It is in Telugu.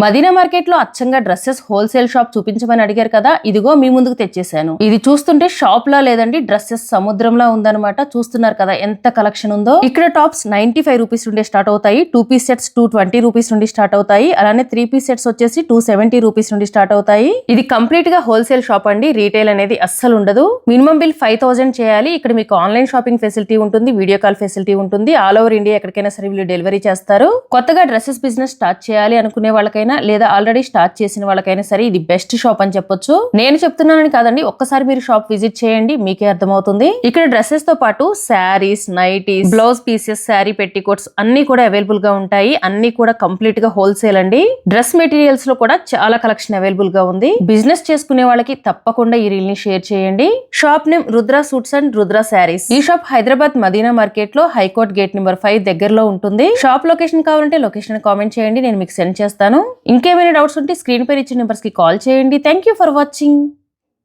మదీనా మార్కెట్లో అచ్చంగా డ్రెస్సెస్ హోల్సేల్ షాప్ చూపించమని అడిగారు కదా ఇదిగో మీ ముందుకు తెచ్చేసాను ఇది చూస్తుంటే షాప్ లా లేదండి డ్రెస్సెస్ సముద్రంలా ఉందన్నమాట చూస్తున్నారు కదా ఎంత కలెక్షన్ ఉందో. ఇక్కడ టాప్స్ నైన్టీ ఫైవ్ రూపీస్ నుండి స్టార్ట్ అవుతాయి two piece sets two twenty rupees నుండి స్టార్ట్ అవుతాయి అలానే త్రీ పీస్ సెట్స్ వచ్చేసి టూ సెవెంటీ రూపీస్ నుండి స్టార్ట్ అవుతాయి. ఇది కంప్లీట్గా హోల్సేల్ షాప్ అండి రీటైల్ అనేది అస్సలు ఉండదు. మినిమం బిల్ ఫైవ్ థౌసండ్ చేయాలి ఇక్కడ మీకు ఆన్లైన్ షాపింగ్ ఫెసిలిటీ ఉంటుంది వీడియో కాల్ ఫెసిలిటీ ఉంటుంది ఆల్ ఓవర్ ఇండియా ఎక్కడికైనా సరే వీళ్ళు డెలివరీ చేస్తారు. కొత్తగా డ్రెస్సెస్ బిజినెస్ స్టార్ట్ చేయాలి అనుకునే వాళ్ళకైనా లేదా ఆల్రెడీ స్టార్ట్ చేసిన వాళ్ళకైనా సరే ఇది బెస్ట్ షాప్ అని చెప్పొచ్చు. నేను చెప్తున్నానని కాదండి ఒక్కసారి మీరు షాప్ విజిట్ చేయండి మీకే అర్థమవుతుంది. ఇక్కడ డ్రెస్సెస్తో పాటు saris nighties blouse pieces sari petticoats అన్ని కూడా అవైలబుల్గా ఉంటాయి. అన్ని కూడా కంప్లీట్గా హోల్సేల్ అండి. డ్రెస్ మెటీరియల్స్లో కూడా చాలా కలెక్షన్ అవైలబుల్గా ఉంది. బిజినెస్ చేసుకునే వాళ్ళకి తప్పకుండా ఈ రీల్ని షేర్ చేయండి. Shop name Rudra suits and Rudra saris ఈ షాప్ హైదరాబాద్ మదీనా మార్కెట్లో హైకోర్ట్ గేట్ నెంబర్ ఫైవ్ దగ్గరలో ఉంటుంది. షాప్ లొకేషన్ కావాలంటే లొకేషన్ కామెంట్ చేయండి నేను మీకు సెండ్ చేస్తాను. ఇంకేమైనా డౌట్స్ ఉంటే స్క్రీన్ పైన ఇచ్చిన నెంబర్స్కి కాల్ చేయండి. Thank you for watching